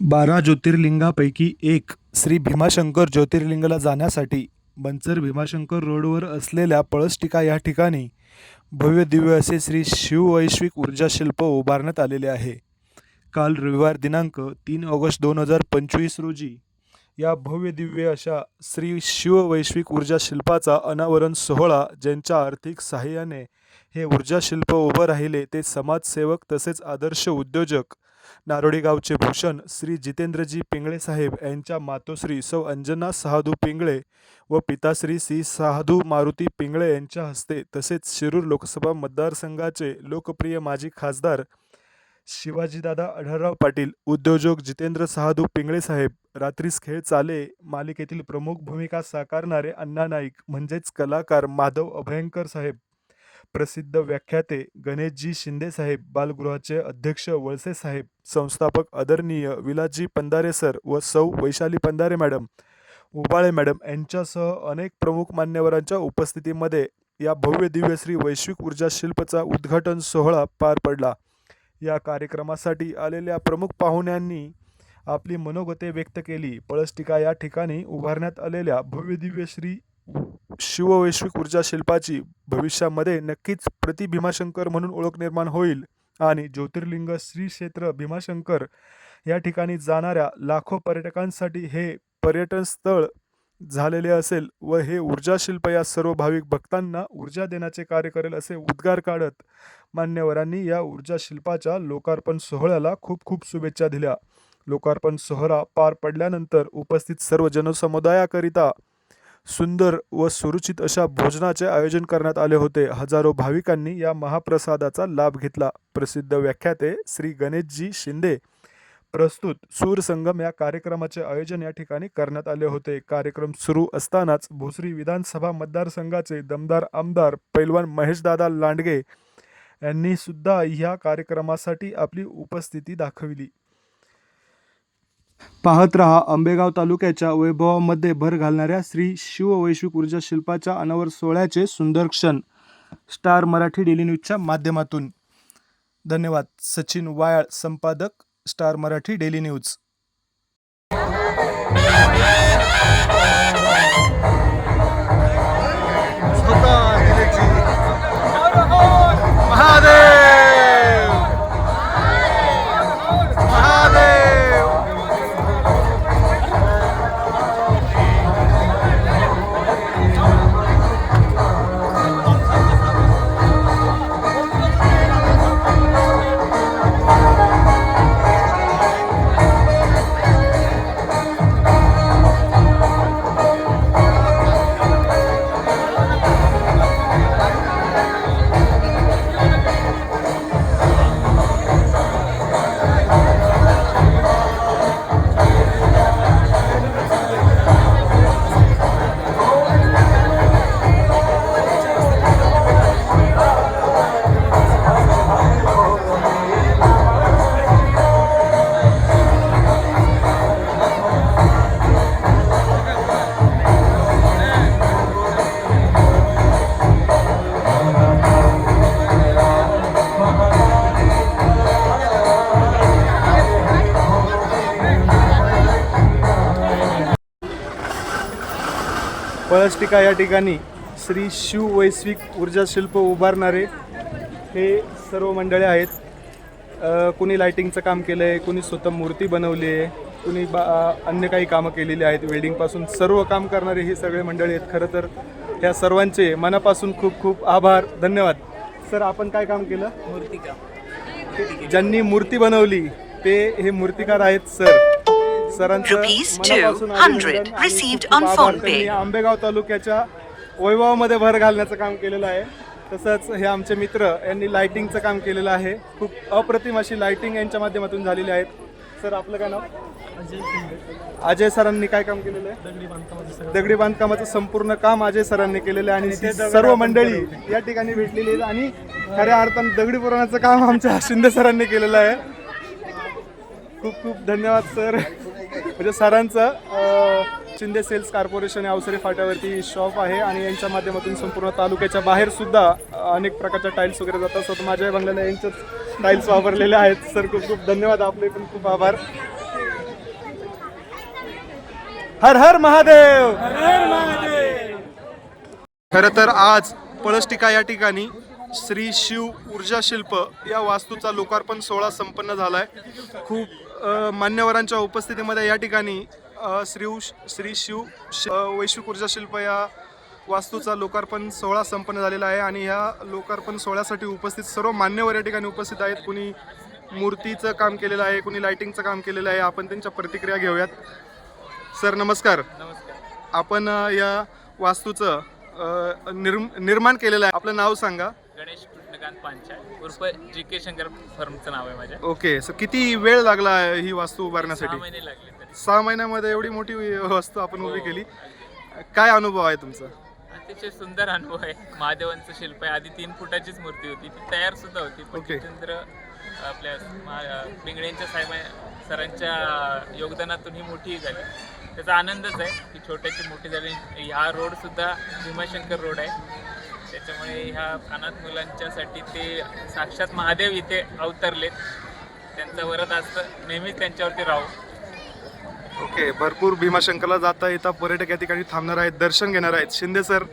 बारा ज्योतिर्लिंगापैकी एक. श्री भीमाशंकर ज्योतिर्लिंगला जाण्यासाठी मंचर भीमाशंकर रोडवर असलेल्या पळसटिका या ठिकाणी भव्य दिव्य असे श्री शिववैश्विक ऊर्जा शिल्प उभारण्यात आलेले आहे. काल रविवार दिनांक तीन ऑगस्ट दोन हजार पंचवीस रोजी या भव्य दिव्य अशा श्री शिववैश्विक ऊर्जा शिल्पाचा अनावरण सोहळा ज्यांच्या आर्थिक सहाय्याने हे ऊर्जा शिल्प उभं राहिले ते समाजसेवक तसेच आदर्श उद्योजक नारोडी गावचे भूषण श्री जितेंद्रजी पिंगळे साहेब यांच्या मातोश्री सौ अंजना सहादू पिंगळे व पिताश्री श्री सहादू मारुती पिंगळे यांच्या हस्ते तसेच शिरूर लोकसभा मतदारसंघाचे लोकप्रिय माजी खासदार शिवाजीदादा आढळराव पाटील उद्योजक जितेंद्र सहादू पिंगळे साहेब रात्रीस खेळ चाले मालिकेतील प्रमुख भूमिका साकारणारे अण्णा नाईक म्हणजेच कलाकार माधव अभयंकर साहेब प्रसिद्ध व्याख्याते गणेशजी शिंदे साहेब बालगृहाचे अध्यक्ष वळसे साहेब संस्थापक आदरणीय विलाजी पंधारे सर व सौ वैशाली पंधारे मॅडम उबाळे मॅडम यांच्यासह अनेक प्रमुख मान्यवरांच्या उपस्थितीमध्ये या भव्य दिव्य श्री वैश्विक ऊर्जा शिल्पचा उद्घाटन सोहळा पार पडला. या कार्यक्रमासाठी आलेल्या प्रमुख पाहुण्यांनी आपली मनोगते व्यक्त केली. पळसटिका या ठिकाणी उभारण्यात आलेल्या भव्य दिव्य श्री शिववैश्विक ऊर्जा शिल्पाची भविष्यामध्ये नक्कीच प्रति भीमाशंकर म्हणून ओळख निर्माण होईल. आणि ज्योतिर्लिंग श्री क्षेत्र भीमाशंकर या ठिकाणी जाणाऱ्या लाखो पर्यटकांसाठी हे पर्यटन स्थळ झालेले असेल व हे ऊर्जा शिल्प या सर्व भाविक भक्तांना ऊर्जा देण्याचे कार्य करेल असे उद्गार काढत मान्यवरांनी या ऊर्जा शिल्पाच्या लोकार्पण सोहळ्याला खूप खूप शुभेच्छा दिल्या. लोकार्पण सोहळा पार पडल्यानंतर उपस्थित सर्व जनसमुदायाकरिता सुंदर व सुरुचित अशा भोजनाचे आयोजन करण्यात आले होते. हजारो भाविकांनी या महाप्रसादाचा लाभ घेतला. प्रसिद्ध व्याख्याते श्री गणेशजी शिंदे. प्रस्तुत सूर संगम या कार्यक्रमाचे आयोजन या ठिकाणी करण्यात आले होते. कार्यक्रम सुरू असतानाच भोसरी विधानसभा मतदारसंघाचे दमदार आमदार पैलवान महेशदादा लांडगे यांनी सुद्धा ह्या कार्यक्रमासाठी आपली उपस्थिती दाखविली. पाहत रहा आंबेगाव तालुक्याच्या वैभवामध्ये भर घालणाऱ्या श्री शिववैश्विक ऊर्जा शिल्पाच्या अनावर सोहळ्याचे सुंदर क्षण. स्टार मराठी डेली न्यूजच्या माध्यमातून. धन्यवाद. सचिन वायाळ संपादक star Marathi daily news. Mahadev! पळसटिका या ठिकाणी श्री शिव वैश्विक ऊर्जा शिल्प उभारणारे हे सर्व मंडळे आहेत. कुणी लायटिंगचं काम केलं आहे कुणी स्वतः मूर्ती बनवली आहे कुणी बा अन्य काही कामं केलेली आहेत. वेल्डिंगपासून सर्व काम करणारे ही सगळे मंडळी आहेत. खरं तर ह्या सर्वांचे मनापासून खूप खूप आभार. धन्यवाद. सर आपण काय काम केलं? ज्यांनी मूर्ती बनवली ते हे मूर्तिकार आहेत सर. सरांचं Rupees मनापासून 200 अभिनंदन आणि received खूप खूप on आभार. PhonePe. त्यांनी आंबेगाव तालुक्याच्या वैभवामध्ये भर घालण्याचं काम केलेलं आहे. तसंच हे आमचे मित्र यांनी लाइटिंगचं काम केलेलं आहे. खूप अप्रतिम अशी लाइटिंग यांच्या माध्यमातून झालेली आहेत सर आपलं काय नाव? अजय सरांनी काय काम केलेलं आहे? दगडी बांधकामाचं संपूर्ण काम अजय सरांनी केलेलं आहे. आणि सर्व मंडळी या ठिकाणी भेटलेली आहेत आणि खऱ्या अर्थानं दगडी पुराणाचं काम आमच्या शिंदे सरांनी केलेलं आहे. खूप खूप धन्यवाद सर. म्हणजे सरांचं शिंदे सेल्स कॉर्पोरेशन या अवसरे फाट्यावरती शॉप आहे आणि यांच्या माध्यमातून संपूर्ण तालुक्याच्या बाहेर सुद्धा अ, अनेक प्रकारच्या टाईल्स वगैरे जातात. स्वतः माझ्या बंगल्याला यांच्याच टाईल्स वापरलेल्या आहेत. सर खूप खूप धन्यवाद. आपले पण खूप आभार. हर हर महादेव! खर तर आज पळसटिका या ठिकाणी श्री शिव ऊर्जा शिल्प या वास्तूचा लोकार्पण सोहळा संपन्न झालाय. खूप अ, मान्यवरांच्या उपस्थितीमध्ये या ठिकाणी श्री श्री शिव वैश्विक ऊर्जा शिल्प या वास्तूचा लोकार्पण सोहळा संपन्न झालेला आहे आणि ह्या लोकार्पण सोहळ्यासाठी उपस्थित सर्व मान्यवर या ठिकाणी उपस्थित आहेत. कुणी मूर्तीचं काम केलेलं आहे कुणी लाइटिंगचं काम केलेलं आहे आपण त्यांच्या प्रतिक्रिया घेऊयात. सर नमस्कार. नमस्कार. आपण या वास्तूचं निर्म निर्माण केलेलं आहे. आपलं नाव सांगा. गणेश कृष्णकांत पांचाळ. उर्फ जी के शंकर फर्मचं नाव आहे माझ्या. ओके सर किती वेळ लागला ही वास्तू सहा उभारण्यासाठी? महिने लागले तरी. सहा महिन्यामध्ये एवढी मोठी वास्तू आपण उभी केली. काय अनुभव आहे तुमचा? अतिशय सुंदर अनुभव आहे. महादेवांचं शिल्प आहे. आधी तीन फुटाचीच मूर्ती होती. ती तयार सुद्धा होती पण ओके. जितेंद्र आपल्या महा- पिंगळेंच्या साहेब सरांच्या योगदानातून ही मोठी झाली. त्याचा आनंदच आहे की छोट्याची मोठी झाली. हा रोड सुद्धा भीमाशंकर रोड आहे. त्याच्यामुळे ह्या अनाथ मुलांच्यासाठी ते साक्षात महादेव इथे अवतरलेत. त्यांचं वरद असतं. नेहमीच त्यांच्यावरती राहू. ओके भरपूर भीमाशंकरला जाता येता पर्यटक या ठिकाणी थांबणार आहेत दर्शन घेणार आहेत. शिंदे सर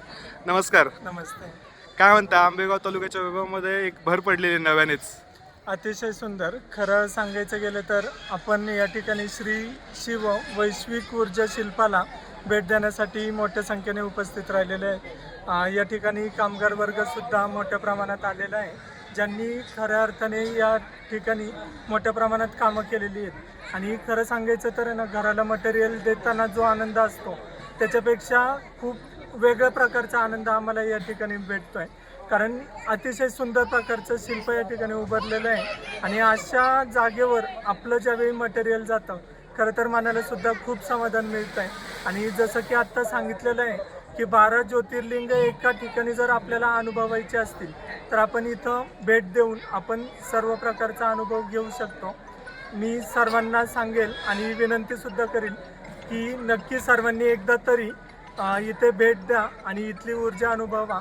नमस्कार. नमस्ते. काय म्हणता आंबेगाव तालुक्याच्या विभागामध्ये एक भर पडलेली नव्यानेच. अतिशय सुंदर. खरं सांगायचं गेलं तर आपण या ठिकाणी श्री शिव वैश्विक ऊर्जा शिल्पाला भेट देण्यासाठी मोठ्या संख्येने उपस्थित राहिलेले आहे. या ठिकाणी कामगार वर्गसुद्धा मोठ्या प्रमाणात आलेला आहे. ज्यांनी खऱ्या अर्थाने या ठिकाणी मोठ्या प्रमाणात कामं केलेली आहेत. आणि खरं सांगायचं तर आहे ना घराला मटेरियल देताना जो आनंद असतो त्याच्यापेक्षा खूप वेगळ्या प्रकारचा आनंद आम्हाला या ठिकाणी भेटतो आहे कारण अतिशय सुंदर प्रकारचं शिल्प या ठिकाणी उभारलेलं आहे. आणि अशा जागेवर आपलं ज्यावेळी मटेरियल जातं खरं तर मनाला सुद्धा खूप समाधान मिळतं आहे आणि जसं की आत्ता सांगितलेलं आहे की बारा ज्योतिर्लिंग एका ठिकाणी जर आपल्याला अनुभवायचे असतील तर आपण इथं भेट देऊन आपण सर्व प्रकारचा अनुभव घेऊ शकतो. मी सर्वांना सांगेल आणि विनंतीसुद्धा करेल की नक्की सर्वांनी एकदा तरी इथे भेट द्या आणि इथली ऊर्जा अनुभवा.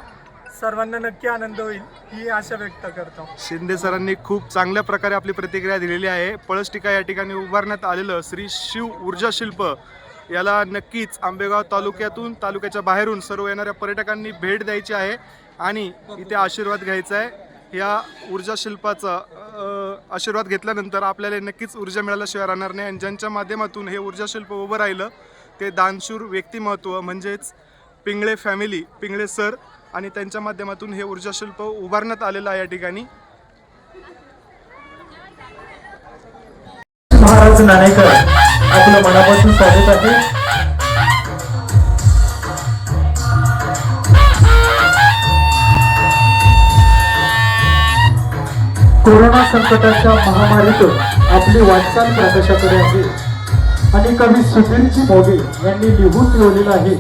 सर्वांना नक्की आनंद होईल ही आशा व्यक्त करतो. शिंदे सरांनी खूप चांगल्या प्रकारे आपली प्रतिक्रिया दिलेली आहे. पळसटिका या ठिकाणी उभारण्यात आलेलं श्री शिव ऊर्जा शिल्प याला नक्कीच आंबेगाव तालुक्यातून तालुक्याच्या बाहेरून सर्व येणाऱ्या पर्यटकांनी भेट द्यायची आहे आणि इथे आशीर्वाद घ्यायचा आहे. या ऊर्जा शिल्पाचा आशीर्वाद घेतल्यानंतर आपल्याला नक्कीच ऊर्जा मिळाल्याशिवाय राहणार नाही आणि ज्यांच्या माध्यमातून हे ऊर्जा शिल्प उभं राहिलं ते दानशूर व्यक्तिमत्व म्हणजेच पिंगळे फॅमिली पिंगळे सर आणि त्यांच्या माध्यमातून हे ऊर्जा शिल्प उभारण्यात आलेलं आहे या ठिकाणी. महाराज नाणेकर आपलं मनापासून स्वागत आहे. कोरोना संकटाच्या महामारीतून आपली वाटचाल प्रकाशाकडे आहे. आणि कवी सुधीरजी मोगे यांनी लिहून ठेवलेलं आहे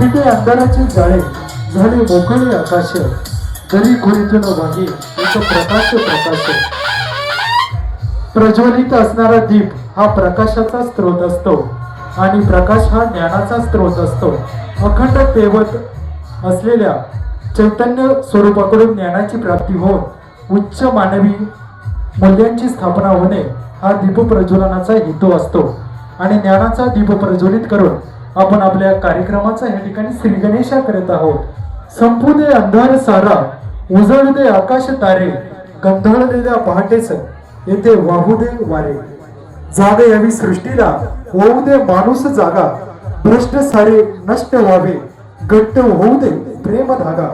तिथे अंधाराचे जाळे झाले मोकळे आकाश जरी खोलीतून वागे एक प्रकाश प्रकाश प्रज्वलित असणारा दीप हा प्रकाशाचा स्रोत असतो आणि प्रकाश हा ज्ञानाचा स्रोत असतो. अखंड तेवत असलेल्या चैतन्य स्वरूपाकडून ज्ञानाची प्राप्ती होऊन उच्च मानवी मूल्यांची स्थापना होणे हा दीपप्रज्वलनाचा हेतू असतो. आणि ज्ञानाचा दीप प्रज्वलित करून आपण आपल्या कार्यक्रमाचा या ठिकाणी श्रीगणेशा करत आहोत. संपू दे अंधार सारा उजळू दे आकाश तारे गंधळलेल्या पहाटेच येथे वाहू दे वारे. जागे यावी सृष्टीला होऊ दे माणूस जागा भ्रष्ट सारे नष्ट व्हावे घट्ट होऊ दे प्रेम धागा.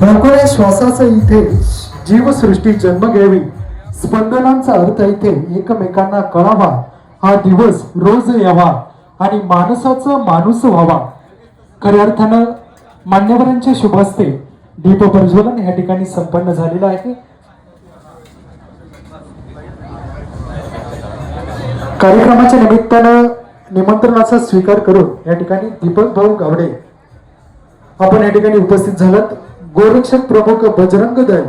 मोकळ्या श्वासाचा इथे जीवसृष्टी जन्म घ्यावी. स्पंदनांचा अर्थ इथे एकमेकांना कळावा. हा दिवस रोज यावा आणि माणसाचा माणूस व्हावा. खऱ्या अर्थानं मान्यवरांचे शुभ असते दीप प्रज्वलन या ठिकाणी संपन्न झालेलं आहे. कार्यक्रमाच्या निमित्तानं निमंत्रणाचा स्वीकार करून या ठिकाणी दीपक भाऊ गावडे. आपण या ठिकाणी उपस्थित झालात. गोरक्षक प्रमुख बजरंग दल.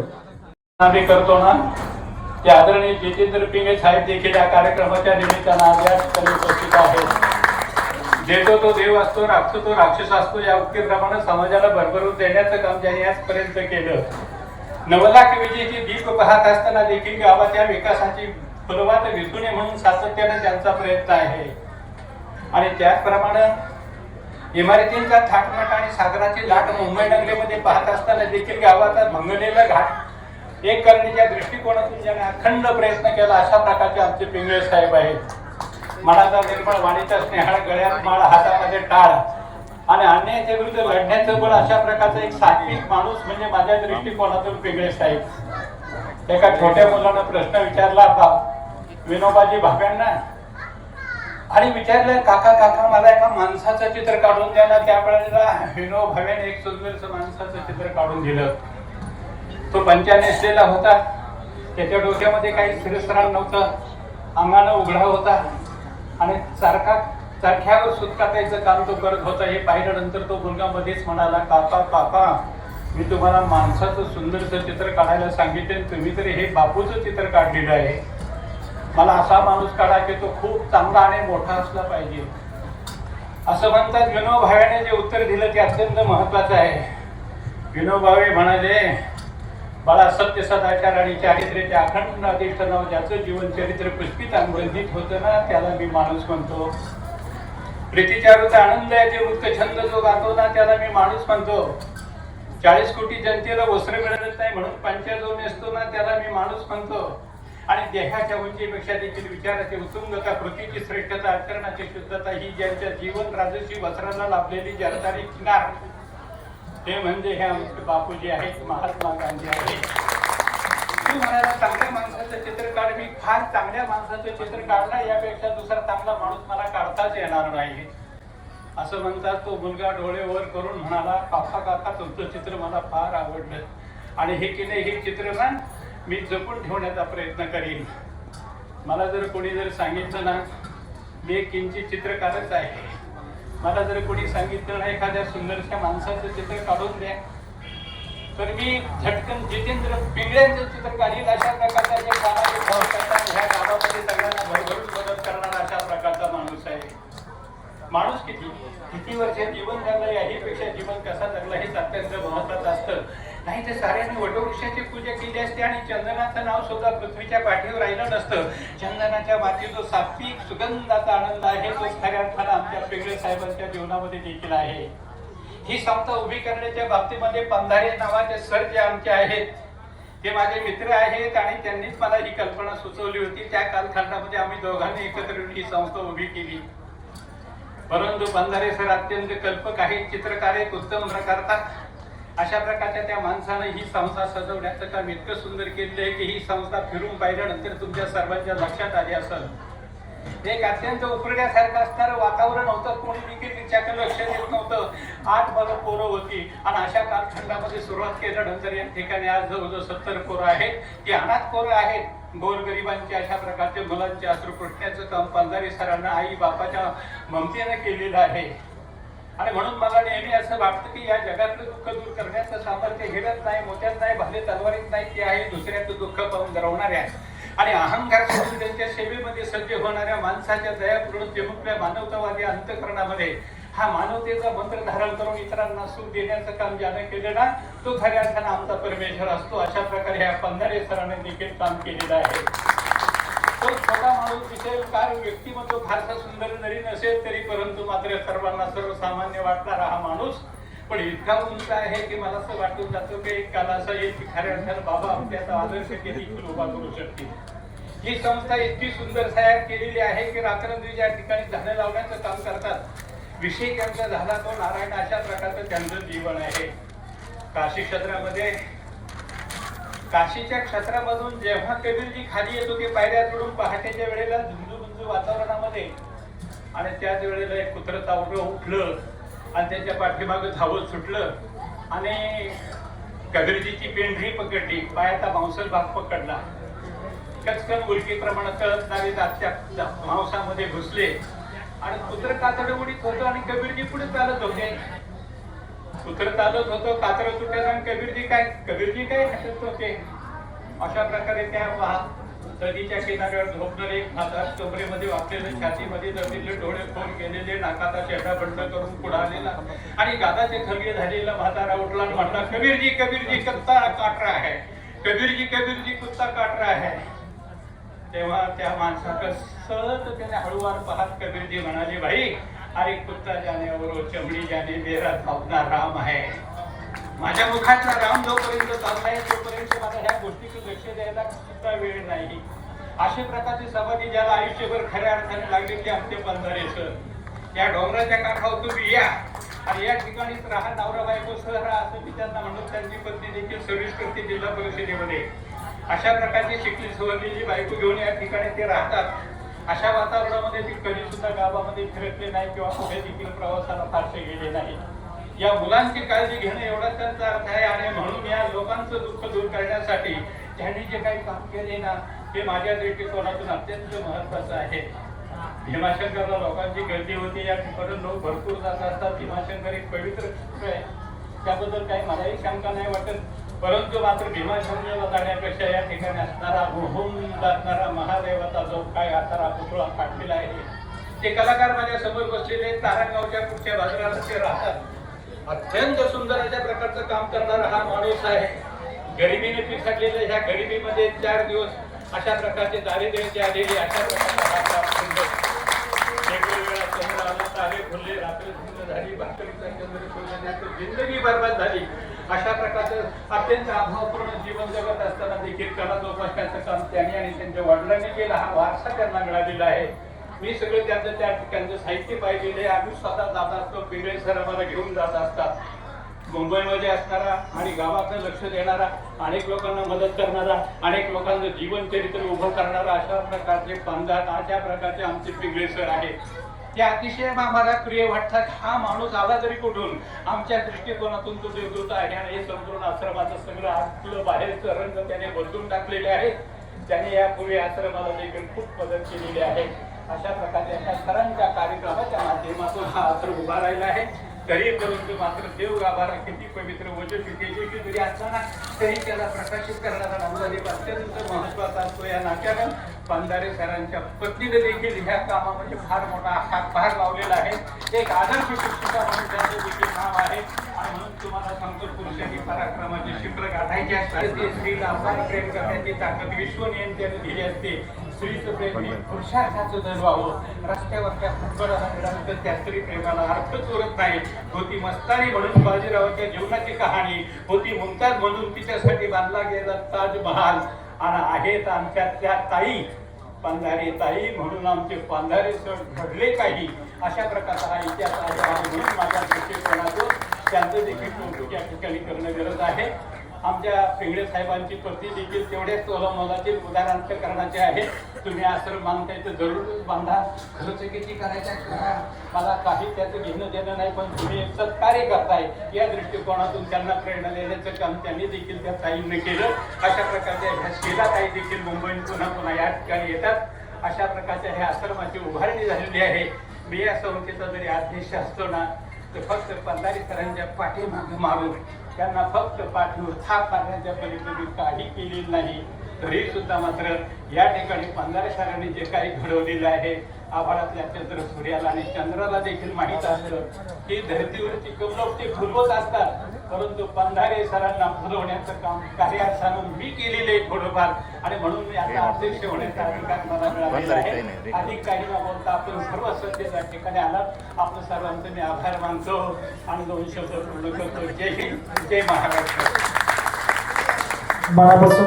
करतो ना? ते आदरणीय जितेंद्र पिंगे साहेब देखील या कार्यक्रमाच्या निमित्तानं आज या ठिकाणी उपस्थित आहेत. देतो तो देव असतो राखतो तो राक्षस असतो या उक्तीप्रमाणे समाजाला भरभरून देण्याचं काम त्यांनी आजपर्यंत केलं. नवलाख विजेची दीप पाहत असताना देखील गावाच्या विकासाची फुलवात दिसू नये म्हणून सातत्याने त्यांचा प्रयत्न आहे. आणि त्याचप्रमाणे इमारतींचा थाटमाट आणि सागराची लाट मुंबई नगरीमध्ये पाहत असताना देखील गावाचा भंगलेला घाट एक करण्याच्या दृष्टिकोनातून ज्याने अखंड प्रयत्न केला अशा प्रकारचे आमचे पिंगळे साहेब आहेत. मनाचा निर्मळ वाणीचा स्नेहाळ गळ्यात माळ हातामध्ये टाळ. आणि अन्यायाच्या विरुद्ध लढण्याचं बळ अशा प्रकारचा एक सात्विक माणूस म्हणजे माझ्या दृष्टिकोनातून पिंगळे साहेब. एका छोट्या मुलानं प्रश्न विचारला होता विनोबाजी भाव्यांना आणि विचारलं काका काका मला एका माणसाचं चित्र काढून द्या ना त्यावेळेला विनो भाव्याने एक सुंदरचं माणसाचं चित्र काढून दिलं. तो पंचा नेसलेला होता. त्याच्या डोक्यामध्ये काही शिरस्त्राण नव्हतं. अंगानं उघडा होता. आणि सारखा चरख्यावर सुतकातायचं काम तो करत होता. हे पाहिल्यानंतर तो मुलगा मध्येच म्हणाला काका काका मी तुम्हाला माणसाचं सुंदरचं चित्र काढायला सांगितले तुम्ही तरी हे बापूचं चित्र काढलेलं आहे. मला असा माणूस काढा की तो खूप चांगला आणि मोठा असला पाहिजे. असं म्हणतात विनोद भाव्याने जे उत्तर दिलं ते अत्यंत महत्वाचं आहे. विनोद भावे म्हणाले बाळा सत्य सदाचार आणि चारित्र्याचे अखंड अधिष्ठ नाव ज्याचं जीवन चरित्र पुष्पित अनुबंधित होतं ना त्याला मी माणूस म्हणतो. प्रीतीच्या आनंद आनंद याचे वृत्त छंद जो गातो ना त्याला मी माणूस म्हणतो. चाळीस कोटी जनतेला वस्त्र मिळत नाही म्हणून पंचा जो नेसतो ना त्याला मी माणूस म्हणतो. आणि देहाच्या उंचीपेक्षा देखील विचाराची उत्तुंगता कृतीची श्रेष्ठता आचरणाची शुद्धता ही ज्यांच्या जीवन राजसी वस्त्राला लाभलेली जरदारी किनार ते म्हणजे हे आमचे बापूजी आहेत महात्मा गांधी आहेत. तू म्हणाला चांगल्या माणसाचं चित्र काढ. मी फार चांगल्या माणसाचं चित्र काढला यापेक्षा दुसरा चांगला माणूस मला काढताच येणार नाही. असं म्हणतात तो मुलगा डोळे वर करून म्हणाला काका काका तुमचं चित्र मला फार आवडलं. आणि हे की नाही हे चित्र ना मी जपून ठेवण्याचा प्रयत्न करीन. मला जर कोणी जर सांगितलं ना मी एक किंचित चित्रकारच आहे. मला जर कोणी सांगितलं एखाद्या सुंदरशा माणसाचं चित्र काढून द्या. तर मी झटकन जितेंद्र पिंगळ्यांचं चित्र काढील अशा प्रकारचा जे कामाचे भाव करतात ह्या गावामध्ये सगळ्यांना भरभरून मदत करणारा अशा प्रकारचा माणूस आहे. माणूस किती? किती वर्ष जीवन जगलं? याहीपेक्षा जीवन कसा जगलं हेच अत्यंत महत्वाचं असतं. नाही तर साऱ्यांनी वटवृक्षाची पूजा केली असते आणि चंदनाचं नाव सुद्धा पृथ्वीच्या पाठीवर राहिलं नसतं. चंदनाच्या माती जो सात्विक सुगंधाचा आनंद आहे तो खऱ्या अर्थानं आमच्या पेगळे साहेबांच्या जीवनामध्ये देखील आहे. ही संस्था उभी करण्याच्या बाबतीमध्ये पंधारे नावाचे सर जे आमचे आहेत ते माझे मित्र आहेत आणि त्यांनीच मला ही कल्पना सुचवली होती. त्या कालखंडामध्ये आम्ही दोघांनी एकत्र येऊन ही संस्था उभी केली. परंतु बंधारे सर अत्यंत कल्पक आहेत चित्रकार आहेत उत्तम करतात अशा प्रकारच्या त्या माणसानं ही संस्था सजवण्याचं काम इतकं सुंदर केलेलं आहे की ही संस्था फिरून पाहिल्यानंतर तुमच्या सर्वांच्या लक्षात आली असेल. एक अत्यंत उपरण्यासारखं असणारं वातावरण होतं. कोणी देखील तिच्याकडे लक्ष देत नव्हतं. आठ मला पोरं होती. आणि अशा कालखंडामध्ये सुरुवात केल्यानंतर या ठिकाणी आज जवळजवळ सत्तर पोरं आहेत. ती अनाथ पोरं आहेत. गोरगरिबांचे अशा प्रकारचे मुलांचे अश्रू पुटण्याचं काम पंजारी सरांना आई बापाच्या ममतेनं केलेलं आहे. आणि म्हणून मला नेहमी असं वाटतं की या जगातलं दुःख दूर करण्याचं सामर्थ्य हिरत नाही मोत्यात नाही भाले तलवारीत नाही ते आहे दुसऱ्याचं दुःख पाहून आहे आणि अहंकार सोडून त्यांच्या सेवेमध्ये सज्ज होणाऱ्या माणसाच्या दयापूर्ण चिमुकल्या मानवतावादी अंतकरणामध्ये हा मानवतेचा मंत्र धारण करून इतरांना सुख देण्याचं काम ज्याने केलं ना तो खऱ्या अर्थानं आमचा परमेश्वर असतो. अशा प्रकारे या पंधारे सरांनी देखील काम केलेलं आहे. छोटा माणूस काय व्यक्तिमत्व फारसा सुंदर जरी नसेल तरी परंतु मात्र सर्वांना सर्वसामान्य वाटणारा हा माणूस. पण इतका उंच आहे की मला असं वाटून जातं की एक काल असा येईल की खऱ्या अर्थानं बाबा आमच्याचा आदर्श कधी उभा करू शकतील. ही संस्था इतकी सुंदर तयार केलेली आहे की रात्रंदी ज्या ठिकाणी झाडं लावण्याचं काम करतात विषय त्यांचा झाला तो नारायण अशा प्रकारचं त्यांचं जीवन आहे. काशी क्षेत्रामध्ये काशीच्या क्षेत्रामधून जेव्हा कबीरजी खाली येत होते पायऱ्या चढून पहाटेच्या वेळेला झुंजू वातावरणामध्ये. आणि त्याच वेळेला एक कुत्र चावलं उठलं आणि त्याच्या पाठीमागं धावत सुटलं. आणि कबीरजीची पेंढरी पकडली पायाचा मांसल भाग पकडला. कचकन उलटीप्रमाणे कळतणारे दातच्या मांसामध्ये घुसले. आणि कुत्र कातड उडीत होतं आणि कबीरजी पुढे चालत होते. सूत्र चालत होतं कातर तुटत आणि कबीरजी काय कबीरजी काय हसत होते? अशा प्रकारे त्या वाहत नदीच्या किनाऱ्यावर झोपणारे एक म्हातार कमरेमध्ये वापरलेले छातीमध्ये दबलेले डोळे फोन केलेले नाकाचा चेहरा बंड करून पुढे आणि गादाचे खलगे झालेला म्हातारा उठला आणि म्हणला कबीरजी कबीरजी कत्ता काटरा है कबीरजी कबीरजी कुत्ता काट रहा है तेव्हा त्या माणसाकडे सहज त्याने हळूवार पाहत कबीरजी म्हणाले भाई अरे कुत्ता जाने और चमडी जाने मेरा तो राम आहे माझ्या मुखातला राम जोपर्यंत चाललाय तोपर्यंत मला ह्या गोष्टीकडे लक्ष द्यायला सुद्धा वेळ नाही. अशा प्रकारची समाधी ज्याला आयुष्यभर खऱ्या अर्थाने लागली की आमचे बंधारे सर या डोंगराच्या काठावर तुम्ही या. आणि या ठिकाणीच राहा नवरा बायको सह राहा असं मी त्यांना म्हणून त्यांची पत्नी देखील सर्व्हिस करते जिल्हा परिषदेमध्ये. अशा प्रकारची शिकली सवरलेली बायको घेऊन या ठिकाणी ते राहतात. अशा वातावरणामध्ये ती कधी सुद्धा गावामध्ये फिरकले नाही किंवा कुठे देखील प्रवासाला फारसे गेले नाही. या मुलांची काळजी घेणं एवढा त्यांचा अर्थ आहे आणि म्हणून या लोकांचं दुःख दूर करण्यासाठी त्यांनी जे काही काम केले ना ते माझ्या दृष्टिकोनातून अत्यंत महत्वाचं आहे. भीमाशंकरला लोकांची गर्दी होती या ठिकाणी लोक भरपूर जात असतात. भीमाशंकर एक पवित्र क्षेत्र आहे. त्याबद्दल काही मलाही शंका नाही वाटत. परंतु मात्र भीमाशंकरला जाण्यापेक्षा या ठिकाणी असणारा होऊन जाणारा महादेवाचा जो काय आतारा पुतळा काढलेला आहे ते कलाकार माझ्यासमोर बसलेले तारणगावच्या पुढच्या बाजाराला ते राहतात. अत्यंत सुंदर अशा प्रकारचं काम करणारा हा माणूस आहे. गरिबीने पिसटलेल्या ह्या गरिबीमध्ये चार दिवस अशा प्रकारचे दारिद्र्याचे आलेले अशा प्रकारचा सुंदर वेगवेगळ्या रात्री झाली भाकरीचा जिंदगी बरबाद झाली. अशा प्रकारचं अत्यंत अभावपूर्ण जीवन जगत असताना देखील कला जोपासण्याचं काम त्यांनी आणि त्यांच्या वडिलांनी केला हा वारसा त्यांना मिळालेला आहे. मी सगळे त्यांचं त्या ठिकाणचं साहित्य पाहिलेले आम्ही स्वतः जात असतो पिंगळे सर आम्हाला घेऊन जात असतात. मुंबईमध्ये असणारा आणि गावाकडे लक्ष देणारा अनेक लोकांना मदत करणारा अनेक लोकांचं जीवन चरित्र उभं करणारा अशा प्रकारचे पंधात अशा प्रकारचे आमचे पिंगळे सर आहेत. ते अतिशय आम्हाला प्रिय वाटतात. हा माणूस आला तरी कुठून? आमच्या दृष्टिकोनातून तो देवदूत आहे आणि हे संपूर्ण आश्रमाचं सगळं आतलं बाहेरचं रंग त्याने बदलून टाकलेले आहे? त्याने यापूर्वी आश्रमाला देखील खूप मदत केलेली आहे. अशा प्रकारे अशा सरांच्या कार्यक्रमाच्या माध्यमातून हा आश्रम उभा राहिला आहे. तरी परंतु मात्र देव गाभारा किती पवित्र वचन तरी असताना तरी त्याला प्रकाशित करणारा नवजादेव अत्यंत महत्त्वाचा असतो या नात्यानं. बंधारे सरांच्या पत्नीने देखील ह्या कामामध्ये फार मोठा हातभार लावलेला आहे. एक आदर्श शिक्षिका म्हणून त्यांचं देखील नाव आहे. आणि म्हणून तुम्हाला सांगतो पुरुषांनी पराक्रमाचे शिखर गाठायचे असतात ते स्त्रीला अपार प्रेम करण्याची ताकद विश्वनियन दिली असते. स्त्रीचं प्रेम हे पुरुषार्थाचं जर व्हावं रस्त्यावरच्या फुटबॉल त्या स्त्री प्रेमाला अर्थच उरत नाही. होती मस्तानी म्हणून बाजीरावाच्या जीवनाची कहाणी. होती मुमताज म्हणून ती तिच्यासाठी बांधला गेला ताजमहाल. आणि आहेत आमच्या त्या ताई पांधारे ताई म्हणून आमचे पांधारे सण घडले काही. अशा प्रकारचा हा इतिहास आहे. म्हणून माझ्या दृष्टिकोनातून त्यांचं देखील कौतुक या ठिकाणी करणं गरज आहे. आमच्या पिंगळे साहेबांची प्रति देखील तेवढ्याच मोलातील उदाहरणार्थ करण्याचे आहे. तुम्ही आश्रम बांधताय तर जरूर बांधा. खर्च किती करायचा आहे करा. मला काही त्याचं घेणं देणं नाही पण तुम्ही एक सत्कार्य करताय. या दृष्टिकोनातून त्यांना प्रेरणा देण्याचं काम त्यांनी देखील त्या ताईंनी केलं. अशा प्रकारच्या ह्या शिला ताई देखील मुंबईत पुन्हा पुन्हा या ठिकाणी येतात. अशा प्रकारच्या ह्या आश्रमाची उभारणी झालेली आहे. मी या संस्थेचा जरी अध्यक्ष असतो ना ते फक्त पंधारी सरांच्या पाठीमागे मारून त्यांना फक्त पाठीवर थाप मारण्याच्या पलीकडे काही केली नाही. तरी सुद्धा मात्र या ठिकाणी पंधारे सरांनी जे काही घडवलेलं आहे आभाळातल्या चंद्र सूर्याला आणि चंद्राला देखील माहीत असतं की धरतीवरती कमलोक ते फुलवत असतात. परंतु पंधारे सरांना फुलवण्याचं काम काही अर्थानं मी केलेलं आहे थोडंफार. आणि म्हणून मी आता अध्यक्ष होण्याचा अधिकार मला मिळालेला आहे. अधिक काही न बोलता आपण सर्व सध्या ठिकाणी आलात आपलं सर्वांचं मी आभार मानतो आणि दोन शब्द पूर्ण करतो. जय हिंद जय महाराष्ट्र. मनापासून